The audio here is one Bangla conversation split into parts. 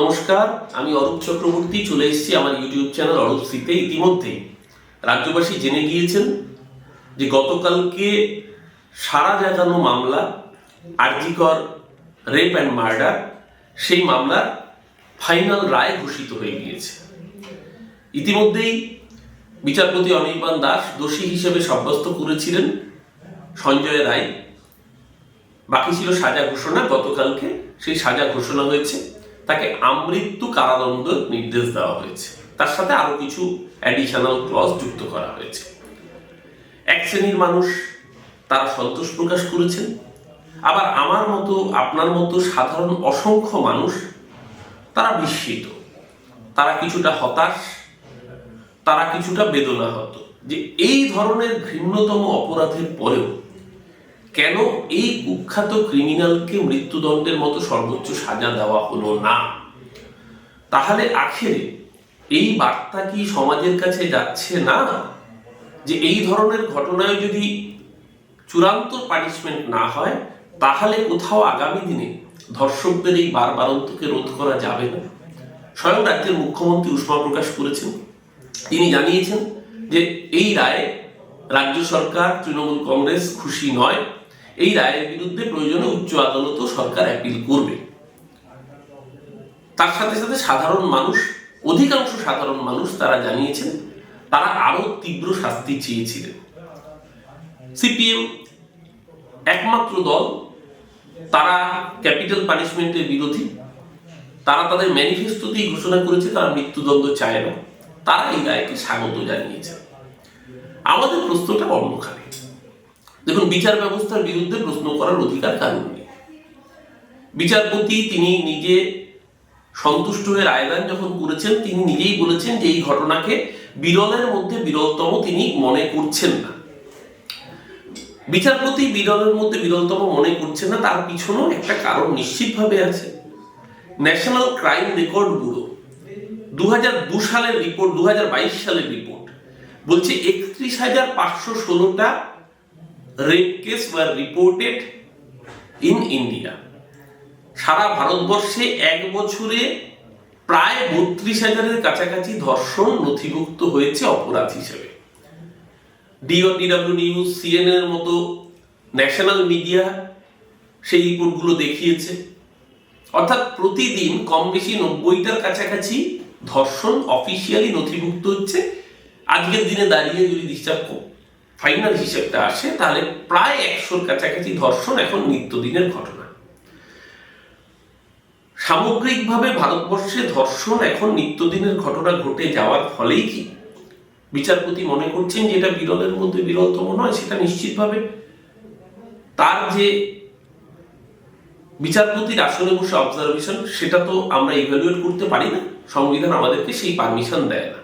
নমস্কার, আমি অরূপ চক্রবর্তী, চলে এসেছি আমার ইউটিউব চ্যানেল অরূপ সিতে ইতিমধ্যেই রাজ্যবাসী জেনে গিয়েছেন যে গতকালকে সারা জাগানো মামলা, আরজিকর রেপ অ্যান্ড মার্ডার সেই মামলার ফাইনাল রায় ঘোষিত হয়ে গিয়েছে। ইতিমধ্যেই বিচারপতি অনির্বাণ দাস দোষী হিসেবে সাব্যস্ত করেছিলেন সঞ্জয় রায়। বাকি ছিল সাজা ঘোষণা, গতকালকে সেই সাজা ঘোষণা হয়েছে। তাকে আমৃত্যু কারাদণ্ড নির্দেশ দেওয়া হয়েছে। তার সাথে আরও কিছু অ্যাডিশনাল ক্লজ যুক্ত করা হয়েছে। এক শ্রেণির মানুষ তারা সন্তোষ প্রকাশ করেছেন। আবার আমার মতো, আপনার মতো সাধারণ অসংখ্য মানুষ তারা বিস্মিত। তারা কিছুটা হতাশ, তারা কিছুটা বেদনাহত যে এই ধরনের ঘৃণ্যতম অপরাধের পরেও কেন এই কুখ্যাত ক্রিমিনালকে মৃত্যুদণ্ডের মতো সর্বোচ্চ সাজা দেওয়া হলো না? তাহলে আখেরে এই বার্তা কি সমাজের কাছে যাচ্ছে না? যে এই ধরনের ঘটনায় যদি চূড়ান্ত পানিশমেন্ট না হয়, তাহলে কোথাও আগামী দিনে ধর্ষকদের এই বারবারন্তকে রোধ করা যাবে না? স্বয়ং রাজ্যের মুখ্যমন্ত্রী উষ্মা প্রকাশ করেছেন। তিনি জানিয়েছেন যে এই রায়ে রাজ্য সরকার, তৃণমূল কংগ্রেস খুশি নয়। এই রায়ের বিরুদ্ধে প্রয়োজনে উচ্চ আদালতও সরকার অ্যাপিল করবে। তার সাথে সাথে সাধারণ মানুষ, অধিকাংশ সাধারণ মানুষ তারা জানিয়েছেন, তারা আরও তীব্র শাস্তি চেয়েছিলেন। সিপিএম একমাত্র দল, তারা ক্যাপিটাল পানিশমেন্টের বিরোধী, তারা তাদের ম্যানিফেস্টোতেই ঘোষণা করেছে তারা মৃত্যুদণ্ড চায় না। তারা এই রায়কে স্বাগত জানিয়েছে। আমাদের প্রশ্নটা অন্যখানে। দেখুন, বিচার ব্যবস্থার বিরুদ্ধে প্রশ্ন করার অধিকার কারণ নেই? বিচারপতি, তিনি নিজে সন্তুষ্ট হয়ে রায়দান যখন করেছেন, তিনি নিজেই বলেছেন যে এই ঘটনাকে বিরলের মধ্যে বিরলতম তিনি মনে করছেন না। বিচারপতি বিরলের মধ্যে বিরলতম মনে করছেন না, তার পিছনেও একটা কারণ নিশ্চিতভাবে আছে। ন্যাশনাল ক্রাইম রেকর্ড ব্যুরো দু দু সালের রিপোর্ট দু হাজার বাইশ সালের রিপোর্ট বলছে একত্রিশ হাজার পাঁচশো ষোলোটা rape case were reported in India সারা ভারতবর্ষে এক বছরে প্রায় বত্রিশ হাজারের কাছাকাছি ধর্ষণ নথিভুক্ত হয়েছে অপরাধ হিসেবে। ডিও ডিডাব্লিউ নিউজ সিএনএন এর মতো ন্যাশনাল মিডিয়া সেই রিপোর্টগুলো দেখিয়েছে। অর্থাৎ প্রতিদিন কম বেশি নব্বইটার কাছাকাছি ধর্ষণ অফিসিয়ালি নথিভুক্ত হচ্ছে। আজকের দিনে দাঁড়িয়ে যদি ডিস্টার্ব ফাইনাল হিসেবটা আসে, তাহলে প্রায় একশোর কাছাকাছি ধর্ষণ এখন নিত্যদিনের ঘটনা। সামগ্রিকভাবে ভারতবর্ষে ধর্ষণ এখন নিত্যদিনের ঘটনা ঘটে যাওয়ার ফলেই কি? বিচারপতি মনে করছেন যে এটা বিরলের মধ্যে বিরলতম নয়, সেটা নিশ্চিতভাবে। তার যে বিচারপতির আসনে বসে অবজারভেশন সেটা তো আমরা ইভ্যালুয়েট করতে পারি না। সংবিধান আমাদেরকে সেই পারমিশন দেয় না।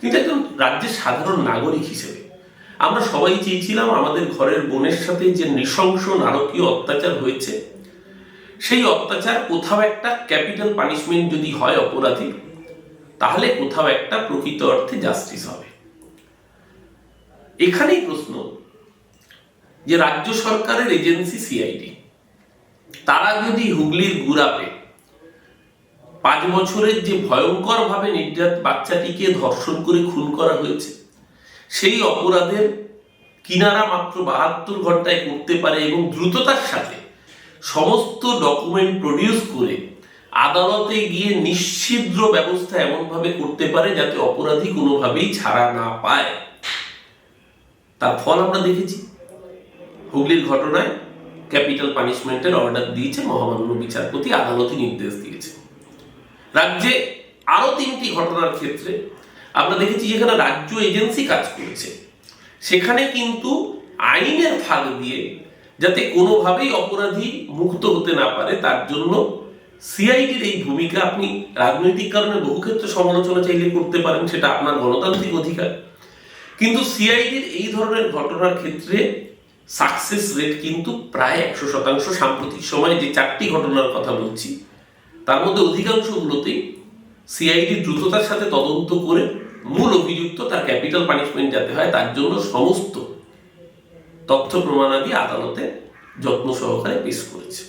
কিন্তু একজন রাজ্যের সাধারণ নাগরিক হিসেবে। আমরা সবাই চেয়েছিলাম আমাদের ঘরের বোনের সাথে যে নৃশংস নারকীয় অত্যাচার হয়েছে, সেই অত্যাচার কোথাও একটা ক্যাপিটাল পানিশমেন্ট যদি হয় অপরাধী তাহলে কোথাও একটা প্রকৃত অর্থে জাস্টিস হবে। এখানেই প্রশ্ন যে রাজ্য সরকারের এজেন্সি সিআইডি, তারা যদি হুগলির গুড়াপে পাঁচ বছরের যে ভয়ঙ্কর ভাবে নির্যাত বাচ্চাটিকে ধর্ষণ করে খুন করা হয়েছে সেই অপরাধের কিনারা মাত্র বাহাত্তর ঘন্টায় করতে পারে এবং দ্রুততার সাথে সমস্ত ডকুমেন্ট প্রডিউস করে আদালতে গিয়ে নিশ্চিদ্র ব্যবস্থা এমনভাবে করতে পারে যাতে অপরাধী কোনোভাবেই ছাড়া না পায়। তার ফল আমরা দেখেছি। হুগলির ঘটনায় ক্যাপিটাল পানিশমেন্টের অর্ডার দিয়েছে মহামান্য বিচারপতি, আদালতে নির্দেশ দিয়েছে। রাজ্যে আরও তিনটি ঘটনার ক্ষেত্রে আমরা দেখেছি যেখানে রাজ্য এজেন্সি কাজ করেছে, সেখানে কিন্তু আইনের ফাঁক দিয়ে যাতে কোনোভাবেই অপরাধী মুক্ত হতে না পারে, তার জন্য সিআইডির এই ভূমিকা আপনি রাজনৈতিক কারণে বহু ক্ষেত্রে সমালোচনা চাইলে করতে পারেন, সেটা আপনার গণতান্ত্রিক অধিকার। কিন্তু সিআইডির এই ধরনের ঘটনার ক্ষেত্রে সাকসেস রেট কিন্তু প্রায় একশো শতাংশ সাম্প্রতিক সময়ে যে চারটি ঘটনার কথা বলছি, তার মধ্যে অধিকাংশগুলোতেই সিআইডি দ্রুততার সাথে তদন্ত করে মূল অভিযুক্ত তার ক্যাপিটাল পানিশমেন্ট যাতে হয়, তার জন্য সমস্ত তথ্য প্রমাণাদি আদালতে যত্ন সহকারে পেশ করেছে।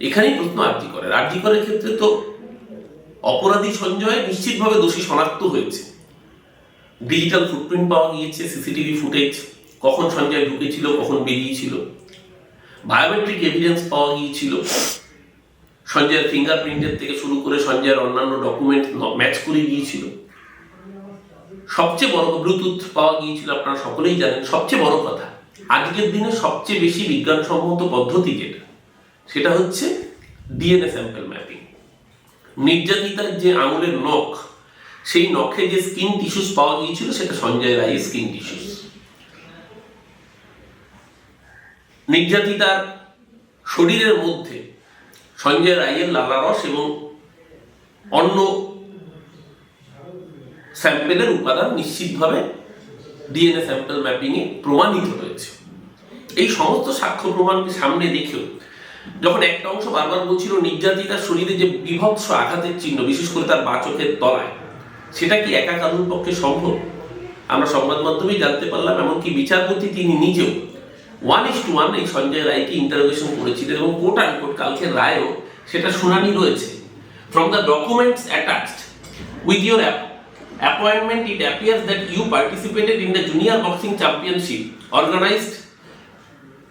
এখানেই প্রশ্ন আর্জি করে। আর্জি করার ক্ষেত্রে তো অপরাধী সঞ্জয় নিশ্চিতভাবে দোষী শনাক্ত হয়েছে। ডিজিটাল ফুটপ্রিন্ট পাওয়া গিয়েছে, সিসিটিভি ফুটেজ, কখন সঞ্জয় ঢুকেছিল, কখন বেরিয়েছিল, বায়োমেট্রিক এভিডেন্স পাওয়া গিয়েছিল। সঞ্জয়ের ফিঙ্গারপ্রিন্টের থেকে শুরু করে সঞ্জয়ের অন্যান্য ডকুমেন্ট ম্যাচ করে গিয়েছিল। সবচেয়ে বড় ব্লুটুথ পাওয়া গিয়েছিল, আপনারা সকলেই জানেন। সবচেয়ে বড় কথা, আজকের দিনে সবচেয়ে বেশি বিজ্ঞানসম্মত পদ্ধতি যেটা, সেটা হচ্ছে ডিএনএ স্যাম্পল ম্যাপিং নির্যাতিতার যে আঙুলের নখ, সেই নখে যে স্কিন টিস্যুস পাওয়া গিয়েছিল, সেটা সঞ্জয় রায়ের স্কিন টিস্যুস নির্যাতিতার শরীরের মধ্যে সঞ্জয় রায়ের লালারস এবং অন্য স্যাম্পেলের উপাদান নিশ্চিতভাবে ডিএনএ স্যাম্পল ম্যাপিংয়ে প্রমাণিত হয়েছে। এই সমস্ত সাক্ষ্য প্রমাণকে সামনে রেখেও যখন একটা অংশ বারবার বলছিল নির্যাতিতার শরীরে যে বিভৎস আঘাতের চিহ্ন, বিশেষ করে তার বাচকের তলায়, সেটা কি একা কারুর পক্ষে সম্ভব? আমরা সংবাদ মাধ্যমেই জানতে পারলাম, এমনকি বিচারপতি তিনি নিজেও ওয়ান ইস টু ওয়ান এই সঞ্জয় রায়কে ইন্টারোগেশন করেছিলেন এবং কোর্ট আনকোর্ট কালকের রায়ও সেটা শুনানি রয়েছে। From the documents attached with your app appointment, it appears that you participated in the junior boxing championship organized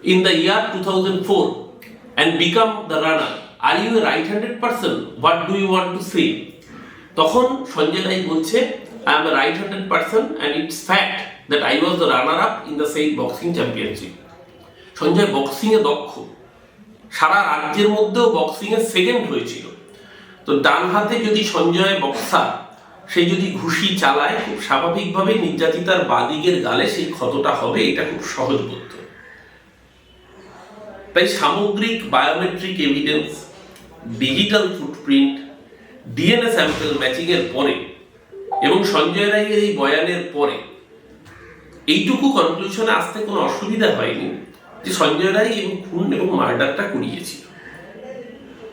in the year 2004 and become the runner. Are you a right-handed person? What do you want to say? তখন সঞ্জয় রায় বলছে I am a right handed person and it's fact that I was the runner up in the সেই বক্সিং চ্যাম্পিয়নশিপ সঞ্জয় বক্সিংয়ে দক্ষ। সারা রাজ্যের মধ্যেও বক্সিংয়ে সেকেন্ড হয়েছিল। তো ডান হাতে যদি সঞ্জয় বক্সা, সে যদি ঘুষি চালায়, খুব স্বাভাবিকভাবে নির্যাতিতার বাদিকের গালে সেই ক্ষতটা হবে, এটা খুব সহজ সহজবোধ্য তাই সামগ্রিক biometric evidence digital footprint DNA sample matching এর পরে এবং সঞ্জয় রায়ের এই বয়ানের পরে, এইটুকু কনক্লুশনে আসতে কোনো অসুবিধা হয়নি। যে সঞ্জয় রায় এবং খুন এবং মার্ডারটা করিয়েছিল।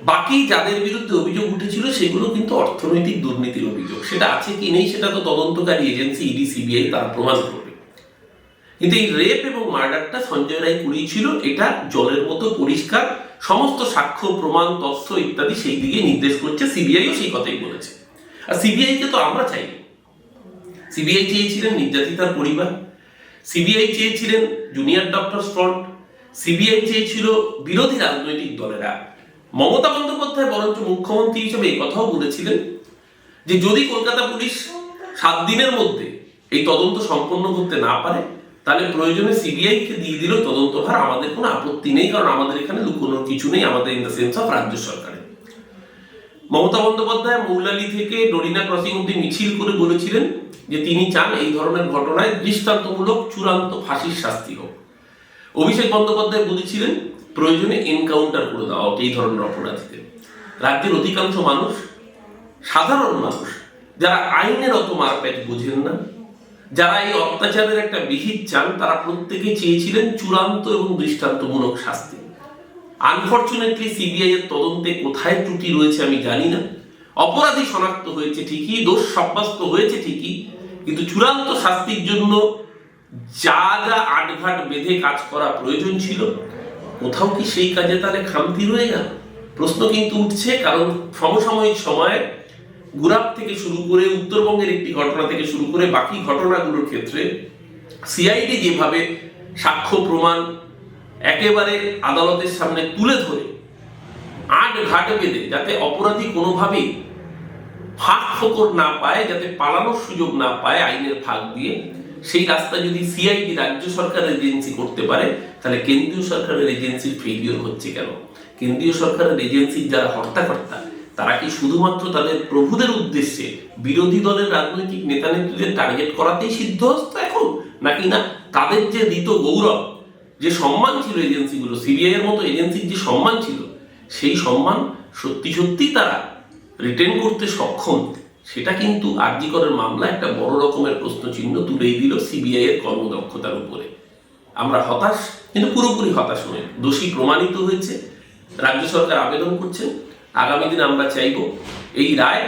বাকি যাদের বিরুদ্ধে অভিযোগ উঠেছিল, সেগুলো কিন্তু অর্থনৈতিক দুর্নীতির অভিযোগ। সেটা আছে কি নেই, সেটা তো তদন্তকারী এজেন্সি, ইডি, সিবিআই তার প্রমাণ করবে। কিন্তু এই রেপ এবং মার্ডারটা সঞ্জয় রায় করিয়েছিল, এটা জলের মতো পরিষ্কার, সমস্ত সাক্ষ্য, প্রমাণ, তথ্য ইত্যাদি সেই দিকে নির্দেশ করছে সিবিআইও সেই কথাই বলেছে। আর সিবিআইকে তো আমরা চাই। সিবিআই চেয়েছিলেন নির্যাতিতার পরিবার। সিবিআই চেয়েছিলেন জুনিয়র ডক্টর ফ্রন্ট সিবিআই চেয়েছিল বিরোধী রাজনৈতিক দলেরা। মমতা বন্দ্যোপাধ্যায় বরঞ্চ মুখ্যমন্ত্রী হিসেবে এই কথাও বলেছিলেন যে যদি কলকাতা পুলিশ সাত দিনের মধ্যে এই তদন্ত সম্পন্ন করতে না পারে, তাহলে প্রয়োজনে সিবিআই কে দিয়ে দিল তদন্তভার আমাদের কোনো আপত্তি নেই, কারণ আমাদের এখানে লুকোনোর কিছু নেই, আমাদের ইন দ্য সেন্স অফ রাজ্য সরকারের। মমতা বন্দ্যোপাধ্যায় মৌলালি থেকে ডরিনা ক্রসিং অব্দি মিছিল করে বলেছিলেন যে তিনি চান এই ধরনের ঘটনায় দৃষ্টান্তমূলক চূড়ান্ত ফাঁসির শাস্তি হোক। অভিষেক বন্দ্যোপাধ্যায় বলেছিলেন প্রয়োজনে এনকাউন্টার করে দেওয়া এই ধরনের অপরাধীদের রাজ্যের অধিকাংশ মানুষ সাধারণ মানুষ, যারা আইনের অত মারপ্যাচ বোঝেন না, যারা এই অত্যাচারের একটা বিহিত চান, তারা প্রত্যেকে চেয়েছিলেন চূড়ান্ত এবং দৃষ্টান্তমূলক শাস্তি। আনফর্চুনেটলি সিবিআই এর তদন্তে কোথায় ত্রুটি রয়েছে আমি জানি না। অপরাধী শনাক্ত হয়েছে ঠিকই, দোষ সাব্যস্ত হয়েছে ঠিকই, কিন্তু চূড়ান্ত শাস্তির জন্য যা যা আটঘাট বেঁধে কাজ করা প্রয়োজন ছিল, কোথাও কি সেই কাজে তাহলে খামতি রয়ে গেল? প্রশ্ন কিন্তু উঠছে, কারণ সমসাময়িক সময়ে গুরাপ থেকে শুরু করে উত্তরবঙ্গের একটি ঘটনা থেকে শুরু করে বাকি ঘটনাগুলোর ক্ষেত্রে সিআইডি যেভাবে সাক্ষ্য প্রমাণ একেবারে আদালতের সামনে তুলে ধরে আট ঘাট বেঁধে যাতে অপরাধী কোনোভাবেই ফাঁক ফোকর না পায়, যাতে পালানোর সুযোগ না পায় আইনের ফাঁক দিয়ে সেই রাস্তা যদি সিআইডি রাজ্য সরকারের এজেন্সি করতে পারে, তাহলে কেন্দ্রীয় সরকারের এজেন্সির ফেলিওর হচ্ছে কেন? কেন্দ্রীয় সরকারের এজেন্সির যারা হর্তাকর্তা, তারা কি শুধুমাত্র তাদের প্রভুদের উদ্দেশ্যে বিরোধী দলের রাজনৈতিক নেতা নেত্রীদের টার্গেট করাতেই সিদ্ধহস্ত এখন? নাকি না তাদের যে ঋত গৌরব, যে সম্মান ছিল এজেন্সিগুলো সিবিআই এর মতো এজেন্সির যে সম্মান ছিল, সেই সম্মান সত্যি সত্যি তারা রিটেন করতে সক্ষম। সেটা কিন্তু আরজিকরের মামলা একটা বড় রকমের প্রশ্নচিহ্ন তুলেই দিল সিবিআই এর কর্মদক্ষতার উপরে। আমরা হতাশ, কিন্তু পুরোপুরি হতাশ নয় দোষী প্রমাণিত হয়েছে, রাজ্য সরকার আবেদন করছেন আগামী দিন আমরা চাইব এই রায়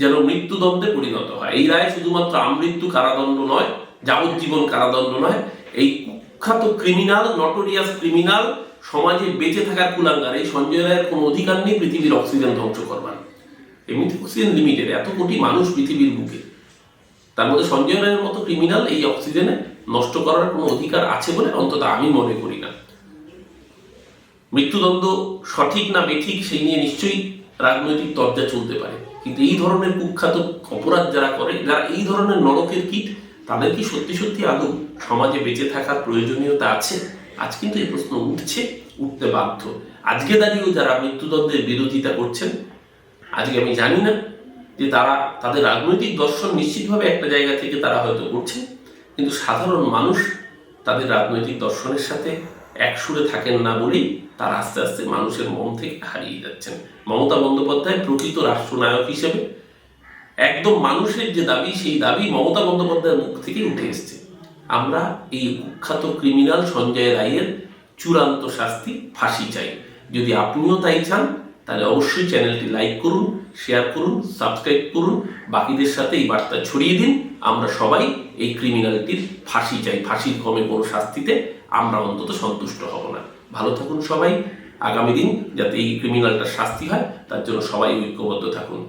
যেন মৃত্যুদণ্ডে পরিণত হয়। এই রায় শুধুমাত্র আমৃত্যু কারাদণ্ড নয়, যাবজ্জীবন কারাদণ্ড নয়, এই কুখ্যাত ক্রিমিনাল, নটোরিয়াস ক্রিমিনাল সমাজে বেঁচে থাকার কুলাঙ্গার, এই সঞ্জয় রায়ের কোনো অধিকার নেই, পৃথিবীর অক্সিজেন ধ্বংস করবার। এমনিতে অক্সিজেন লিমিটেড এত কোটি মানুষ পৃথিবীর বুকে। তার মধ্যে সঞ্জয় রায়ের মতো ক্রিমিনাল এই অক্সিজেনে নষ্ট করার কোনো অধিকার আছে বলে অন্তত আমি মনে করি না। মৃত্যুদণ্ড সঠিক না বেঠিক সেই নিয়ে নিশ্চয়ই রাজনৈতিক তর্জা চলতে পারে। কিন্তু এই ধরনের কুখ্যাত অপরাধ যারা করে, যারা এই ধরনের নরকের কীট, তাদের কি সত্যি সত্যি আদৌ সমাজে বেঁচে থাকার প্রয়োজনীয়তা আছে? আজ কিন্তু এই প্রশ্ন উঠছে, উঠতে বাধ্য। আজকে দাঁড়িয়েও যারা মৃত্যুদণ্ডের বিরোধিতা করছেন আজকে আমি জানি না যে তারা, তাদের রাজনৈতিক দর্শন নিশ্চিতভাবে একটা জায়গা থেকে তারা হয়তো করছে, কিন্তু সাধারণ মানুষ তাদের রাজনৈতিক দর্শনের সাথে এক সুরে থাকেন না বলেই তারা আস্তে আস্তে মানুষের মন থেকে হারিয়ে যাচ্ছেন। মমতা বন্দ্যোপাধ্যায় প্রকৃত রাষ্ট্রনায়ক হিসেবে একদম মানুষের যে দাবি, সেই দাবি মমতা বন্দ্যোপাধ্যায়ের মুখ থেকে উঠে এসছে। আমরা এই কুখ্যাত ক্রিমিনাল সঞ্জয় রায়ের চূড়ান্ত শাস্তি ফাঁসি চাই। যদি আপনিও তাই চান তাহলে অবশ্যই চ্যানেলটি লাইক করুন, শেয়ার করুন, সাবস্ক্রাইব করুন, বাকিদের সাথে এই বার্তা ছড়িয়ে দিন। আমরা সবাই এই ক্রিমিনালটির ফাঁসি চাই, ফাঁসির কমে কোনো শাস্তিতে আমরা অন্তত সন্তুষ্ট হব না। ভালো থাকুন সবাই, আগামী দিন যাতে এই ক্রিমিনালটার শাস্তি হয়, তার জন্য সবাই ঐক্যবদ্ধ থাকুন।